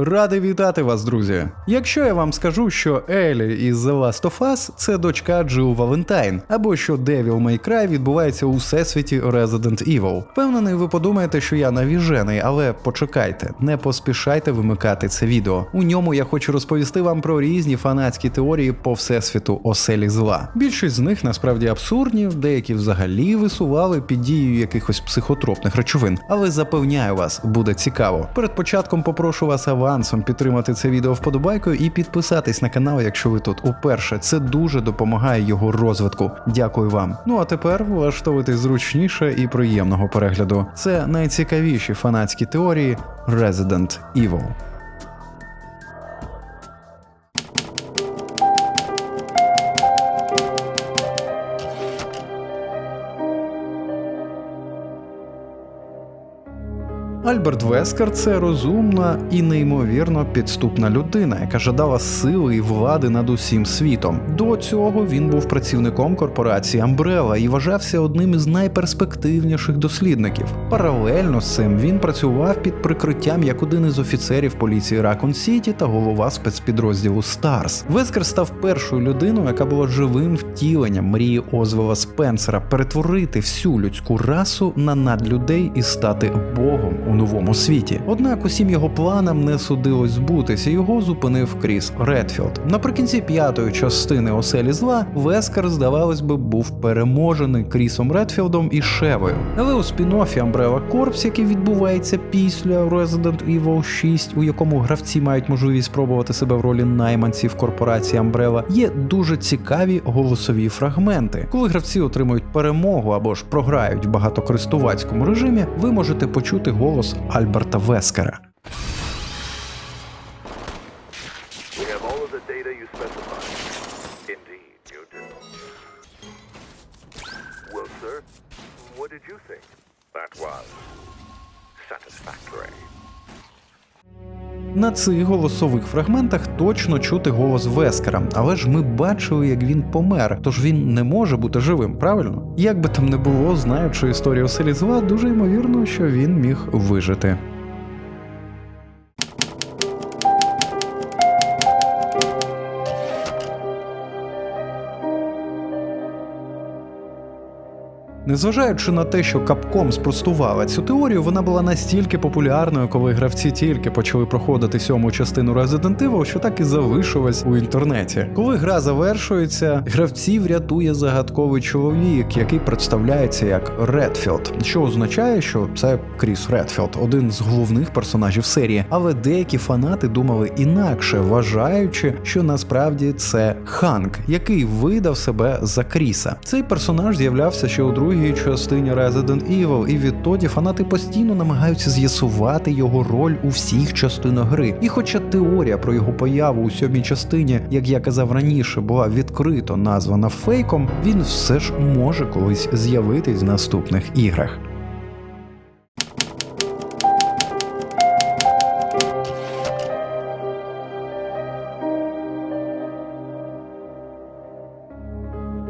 Радий вітати вас, друзі. Якщо я вам скажу, що Елі із The Last of Us – це дочка Джил Валентайн, або що Devil May Cry відбувається у всесвіті Resident Evil, впевнений, ви подумаєте, що я навіжений, але почекайте, не поспішайте вимикати це відео. У ньому я хочу розповісти вам про різні фанатські теорії по всесвіту оселі зла. Більшість з них насправді абсурдні, деякі взагалі висували під дією якихось психотропних речовин. Але запевняю вас, буде цікаво. Перед початком попрошу вас авансом підтримати це відео вподобайкою і підписатись на канал, якщо ви тут уперше. Це дуже допомагає його розвитку. Дякую вам. Ну а тепер влаштовуйтесь зручніше і приємного перегляду. Це найцікавіші фанатські теорії Resident Evil. Альберт Вескер це розумна і неймовірно підступна людина, яка жадала сили і влади над усім світом. До цього він був працівником корпорації Umbrella і вважався одним із найперспективніших дослідників. Паралельно з цим він працював під прикриттям як один із офіцерів поліції Ракон Сіті та голова спецпідрозділу Старс. Вескер став першою людиною, яка була живим втіленням мрії Озвела Спенсера перетворити всю людську расу на надлюдей і стати богом у новому світі. Однак усім його планам не судилось збутися. Його зупинив Кріс Редфілд. Наприкінці п'ятої частини оселі зла Вескер, здавалось би, був переможений Крісом Редфілдом і Шевою. Але у спін-оффі Umbrella Corps, який відбувається після Resident Evil 6, у якому гравці мають можливість спробувати себе в ролі найманців корпорації Umbrella, є дуже цікаві голосові фрагменти. Коли гравці отримують перемогу або ж програють в багатокористувацькому режимі, ви можете почути голос Альберта Вескера. We have all of the data you specified. Indeed, you do. Well, sir, what did you think? That was satisfactory. На цих голосових фрагментах точно чути голос Вескера, але ж ми бачили, як він помер, тож він не може бути живим, правильно? Як би там не було, знаючи історію селізла, дуже ймовірно, що він міг вижити. Незважаючи на те, що Capcom спростувала цю теорію, вона була настільки популярною, коли гравці тільки почали проходити сьому частину Resident Evil, що так і залишилась у інтернеті. Коли гра завершується, гравців рятує загадковий чоловік, який представляється як Редфілд, що означає, що це Кріс Редфілд, один з головних персонажів серії. Але деякі фанати думали інакше, вважаючи, що насправді це Ханк, який видав себе за Кріса. Цей персонаж з'являвся ще у другій частині Resident Evil, і відтоді фанати постійно намагаються з'ясувати його роль у всіх частинах гри. І хоча теорія про його появу у сьомій частині, як я казав раніше, була відкрито названа фейком, він все ж може колись з'явитись в наступних іграх.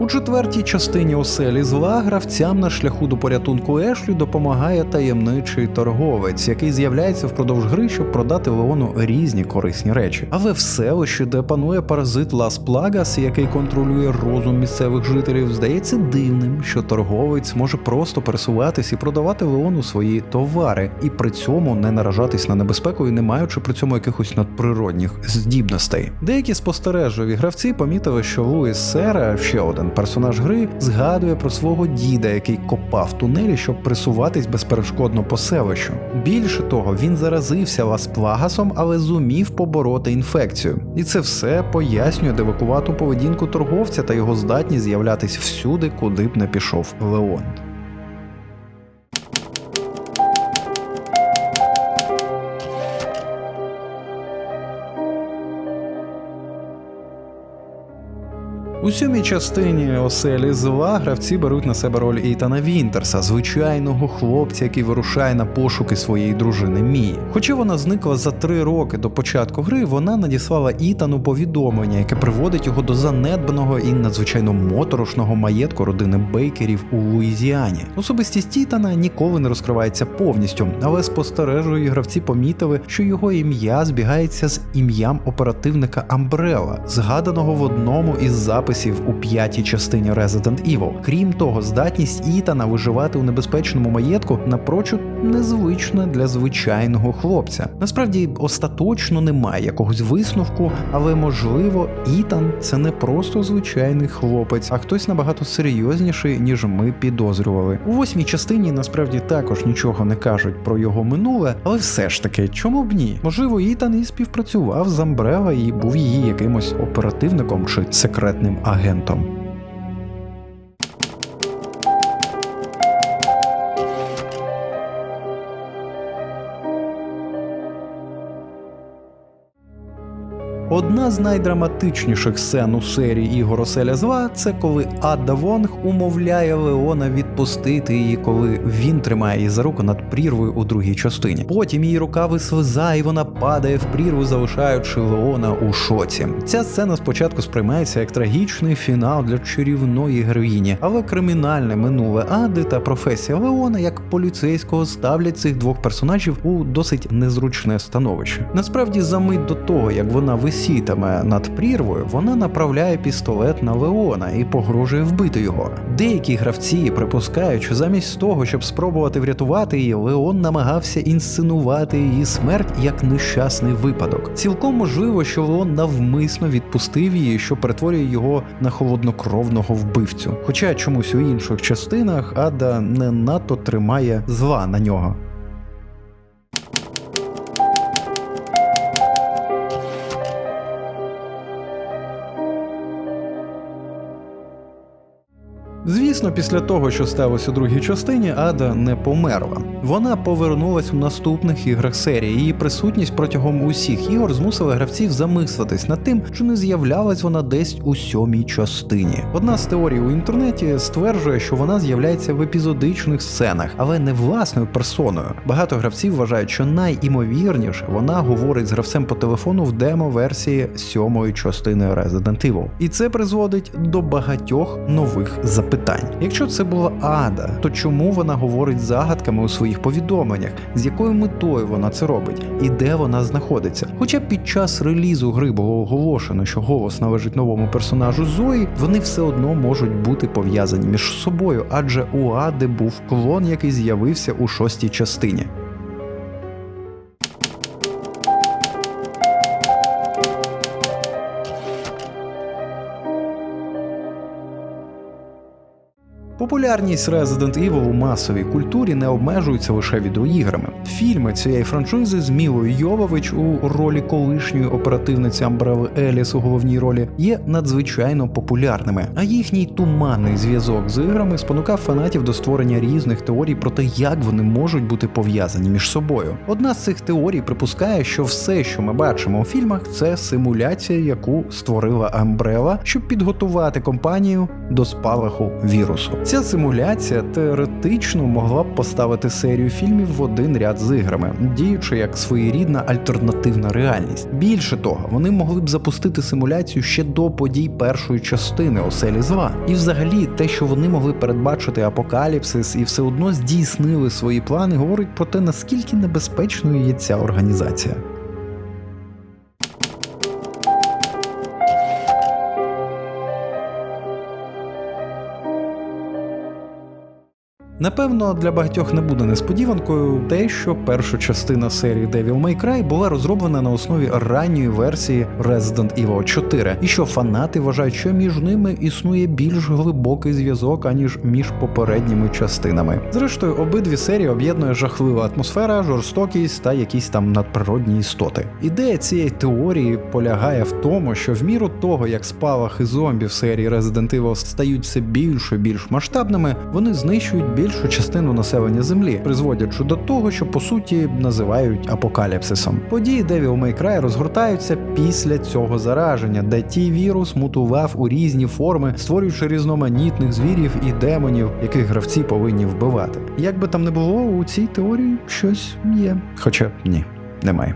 У четвертій частині оселі зла гравцям на шляху до порятунку Ешлі допомагає таємничий торговець, який з'являється впродовж гри, щоб продати Леону різні корисні речі. Але в селищі, де панує паразит Лас Плагас, який контролює розум місцевих жителів, здається дивним, що торговець може просто пересуватись і продавати Леону свої товари, і при цьому не наражатись на небезпеку і не маючи при цьому якихось надприродних здібностей. Деякі спостережливі гравці помітили, що Луїс Сера, ще один персонаж гри, згадує про свого діда, який копав тунелі, щоб присуватись безперешкодно по селищу. Більше того, він заразився ласплагасом, але зумів побороти інфекцію. І це все пояснює дивакувату поведінку торговця та його здатність з'являтись всюди, куди б не пішов Леон. У сьомій частині оселі зла гравці беруть на себе роль Ітана Вінтерса, звичайного хлопця, який вирушає на пошуки своєї дружини Мії. Хоча вона зникла за три роки до початку гри, вона надіслала Ітану повідомлення, яке приводить його до занедбаного і надзвичайно моторошного маєтку родини Бейкерів у Луїзіані. Особистість Ітана ніколи не розкривається повністю, але спостережливі гравці помітили, що його ім'я збігається з ім'ям оперативника Амбрела, згаданого в одному із записів у п'ятій частині Resident Evil. Крім того, здатність Ітана виживати у небезпечному маєтку напрочуд незвична для звичайного хлопця. Насправді остаточно немає якогось висновку, але можливо, Ітан це не просто звичайний хлопець, а хтось набагато серйозніший, ніж ми підозрювали. У восьмій частині насправді також нічого не кажуть про його минуле, але все ж таки, чому б ні? Можливо, Ітан і співпрацював з Амбрела і був її якимось оперативником чи секретним агентом. Одна з найдраматичніших сцен у серії ігор Оселя Зла це коли Ада Вонг умовляє Леона відпустити її, коли він тримає її за руку над прірвою у другій частині. Потім її рука вислизає, і вона падає в прірву, залишаючи Леона у шоці. Ця сцена спочатку сприймається як трагічний фінал для чарівної героїні, але кримінальне минуле Ади та професія Леона як поліцейського ставлять цих двох персонажів у досить незручне становище. Насправді, за мить до того, як вона висітиме над прірвою, вона направляє пістолет на Леона і погрожує вбити його. Деякі гравці припускають, що замість того, щоб спробувати врятувати її, Леон намагався інсценувати її смерть як нещасний випадок. Цілком можливо, що Леон навмисно відпустив її, що перетворює його на холоднокровного вбивцю. Хоча чомусь у інших частинах Ада не надто тримає зла на нього. Звісно, після того, що сталося у другій частині, Ада не померла. Вона повернулась у наступних іграх серії. Її присутність протягом усіх ігор змусила гравців замислитись над тим, чи не з'являлась вона десь у сьомій частині. Одна з теорій у інтернеті стверджує, що вона з'являється в епізодичних сценах, але не власною персоною. Багато гравців вважають, що найімовірніше вона говорить з гравцем по телефону в демо-версії сьомої частини Resident Evil. І це призводить до багатьох нових запитань. Якщо це була Ада, то чому вона говорить загадками у своїх повідомленнях, з якою метою вона це робить і де вона знаходиться? Хоча під час релізу гри було оголошено, що голос належить новому персонажу Зої, вони все одно можуть бути пов'язані між собою, адже у Ади був клон, який з'явився у шостій частині. Популярність Resident Evil у масовій культурі не обмежується лише відеоіграми. Фільми цієї франшизи з Мілою Йовович у ролі колишньої оперативниці Амбрели Еліс у головній ролі є надзвичайно популярними, а їхній туманний зв'язок з іграми спонукав фанатів до створення різних теорій про те, як вони можуть бути пов'язані між собою. Одна з цих теорій припускає, що все, що ми бачимо у фільмах, це симуляція, яку створила Амбрела, щоб підготувати компанію до спалаху вірусу. Ця симуляція теоретично могла б поставити серію фільмів в один ряд з іграми, діючи як своєрідна альтернативна реальність. Більше того, вони могли б запустити симуляцію ще до подій першої частини оселі зла. І взагалі, те, що вони могли передбачити апокаліпсис і все одно здійснили свої плани, говорить про те, наскільки небезпечною є ця організація. Напевно, для багатьох не буде несподіванкою те, що перша частина серії Devil May Cry була розроблена на основі ранньої версії Resident Evil 4, і що фанати вважають, що між ними існує більш глибокий зв'язок, аніж між попередніми частинами. Зрештою, обидві серії об'єднує жахлива атмосфера, жорстокість та якісь там надприродні істоти. Ідея цієї теорії полягає в тому, що в міру того, як спалахи зомбі в серії Resident Evil стають все більш і більш масштабними, вони знищують більш більшу частину населення Землі, призводячи до того, що по суті називають апокаліпсисом. Події Devil May розгортаються після цього зараження, де ті вірус мутував у різні форми, створюючи різноманітних звірів і демонів, яких гравці повинні вбивати. Як би там не було, у цій теорії щось є. Хоча ні, немає.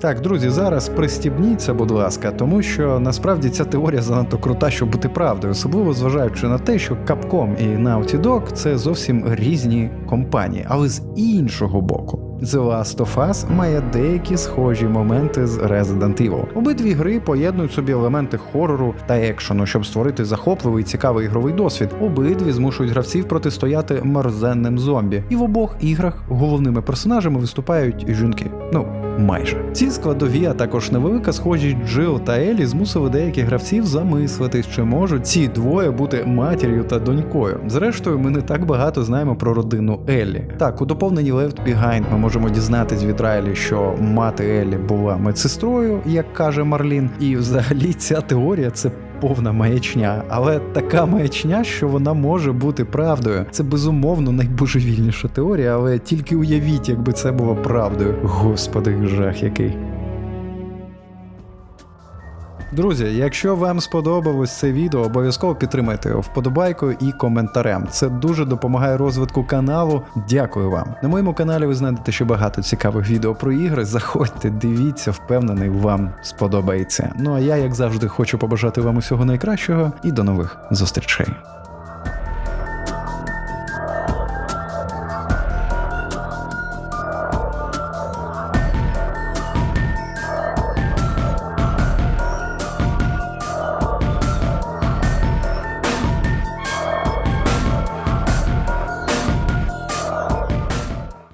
Так, друзі, зараз пристібніться, будь ласка, тому що насправді ця теорія занадто крута, щоб бути правдою, особливо зважаючи на те, що Capcom і Naughty Dog – це зовсім різні компанії, але з іншого боку. The Last of Us має деякі схожі моменти з Resident Evil. Обидві гри поєднують собі елементи хорору та екшену, щоб створити захопливий цікавий ігровий досвід. Обидві змушують гравців протистояти мерзенним зомбі. І в обох іграх головними персонажами виступають жінки. Ну, майже. Ці складові, а також невелика схожість Джил та Елі змусили деяких гравців замислитись, чи можуть ці двоє бути матір'ю та донькою. Зрештою, ми не так багато знаємо про родину Еллі. Так, у доповненні Left Behind ми можемо дізнатись від Райлі, що мати Еллі була медсестрою, як каже Марлін, і взагалі ця теорія це. Повна маячня, але така маячня, що вона може бути правдою. Це безумовно найбожевільніша теорія, але тільки уявіть, якби це було правдою. Господи, жах який. Друзі, якщо вам сподобалось це відео, обов'язково підтримайте його вподобайкою і коментарем. Це дуже допомагає розвитку каналу. Дякую вам. На моєму каналі ви знайдете ще багато цікавих відео про ігри. Заходьте, дивіться, впевнений, вам сподобається. Ну а я, як завжди, хочу побажати вам усього найкращого і до нових зустрічей.